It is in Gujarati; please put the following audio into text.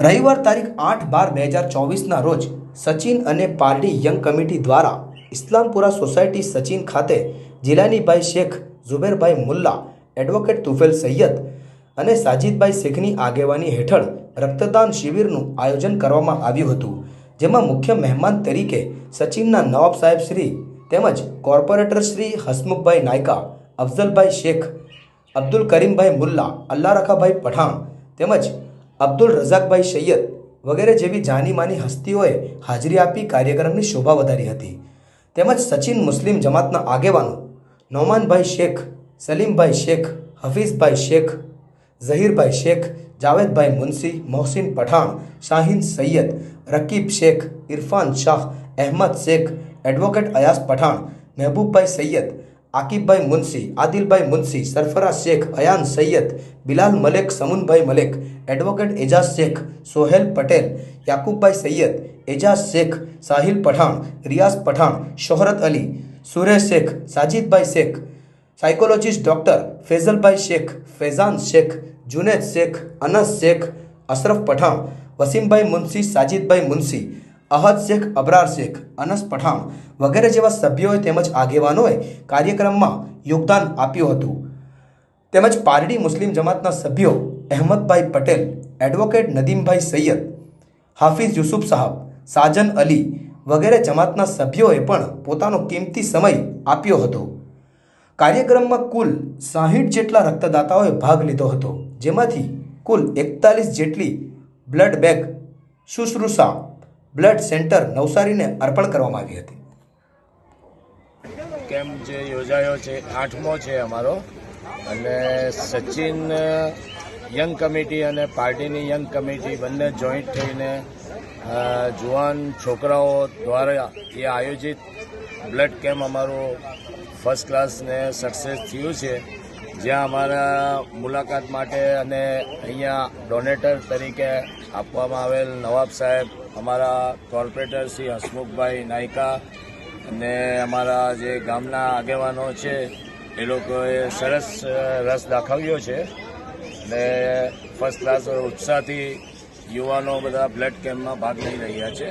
રવિવાર તારીખ આઠ બાર બે હજાર ચોવીસના રોજ સચિન અને પારડી યંગ કમિટી દ્વારા ઇસ્લામપુરા સોસાયટી સચિન ખાતે જિલાનીભાઈ શેખ ઝુબેરભાઈ મુલ્લા, એડવોકેટ તુફેલ સૈયદ અને સાજિદભાઈ શેખની આગેવાની હેઠળ રક્તદાન શિબિરનું આયોજન કરવામાં આવ્યું હતું, જેમાં મુખ્ય મહેમાન તરીકે સચિનના નવાબ સાહેબ શ્રી તેમજ કોર્પોરેટર શ્રી હસમુખભાઈ નાયકા, અફઝલભાઈ શેખ, અબ્દુલ કરીમભાઈ મુલ્લા અલ્લારખાભાઈ પઠાણ તેમજ અબ્દુલ રઝાકભાઈ સૈયદ વગેરે જેવી જાનીમાની હસ્તીઓએ હાજરી આપી કાર્યક્રમની શોભા વધારી હતી. તેમજ સચિન મુસ્લિમ જમાતના આગેવાનો Nomanbhai Shaikh, Salimbhai Shaikh, Hafizbhai Shaikh, Zaheerbhai Shaikh, Javedbhai Munshi, Mohsin Pathan, Shaheen Sayed, Rakib Shaikh, Irfan Shah, Ahmed Shaikh, advocate Ayas Pathan, Mehboobbhai Sayed Aqibbhai Munsi Adilbhai Munsi Sarfaraz Shaikh Ayan Sayed Bilal Malek Samunbhai Malek advocate Ejaz Shaikh Sohel Patel Yakubbhai Sayed Ejaz Shaikh Sahil Pathan Riyaz Pathan Shohrat Ali Suresh Shaikh Sajidbhai Shaikh psychologist doctor Faizalbhai Shaikh Faizan Shaikh Junaid Shaikh Anas Shaikh Ashraf Pathan Wasimbhai Munsi Sajidbhai Munsi Ahad Shaikh, Abrar Shaikh, Anas Pathan વગેરે જેવા સભ્યોએ તેમજ આગેવાનોએ કાર્યક્રમમાં યોગદાન આપ્યું હતું. તેમજ પારડી મુસ્લિમ જમાતના સભ્યો અહેમદભાઈ પટેલ, એડવોકેટ નદીમભાઈ સૈયદ, હાફિઝ યુસુફ સાહબ, સાજન અલી વગેરે જમાતના સભ્યોએ પણ પોતાનો કિંમતી સમય આપ્યો હતો. કાર્યક્રમમાં કુલ સાહીઠ જેટલા રક્તદાતાઓએ ભાગ લીધો હતો, જેમાંથી કુલ એકતાલીસ જેટલી blood bag Shushrusha blood centre નવસારીને અર્પણ કરવામાં આવી હતી. કેમ્પ જે યોજાયો છે, આઠમો છે અમારો. અને સચિન યંગ કમિટી અને પાર્ટીની યંગ કમિટી બંને જોઈન્ટ થઈને જુવાન છોકરાઓ દ્વારા એ આયોજિત બ્લડ કેમ્પ અમારું ફર્સ્ટ ક્લાસને સક્સેસ થયું છે. જ્યાં અમારા મુલાકાત માટે અને અહીંયા ડોનેટર તરીકે આપવામાં આવેલ નવાબ સાહેબ, અમારા કોર્પોરેટર શ્રી હસમુખભાઈ નાયકા અને અમારા જે ગામના આગેવાનો છે, એ લોકોએ સરસ રસ દાખવ્યો છે. અને ફર્સ્ટ ક્લાસ ઉત્સાહથી યુવાનો બધા બ્લડ કેમ્પમાં ભાગ લઈ રહ્યા છે.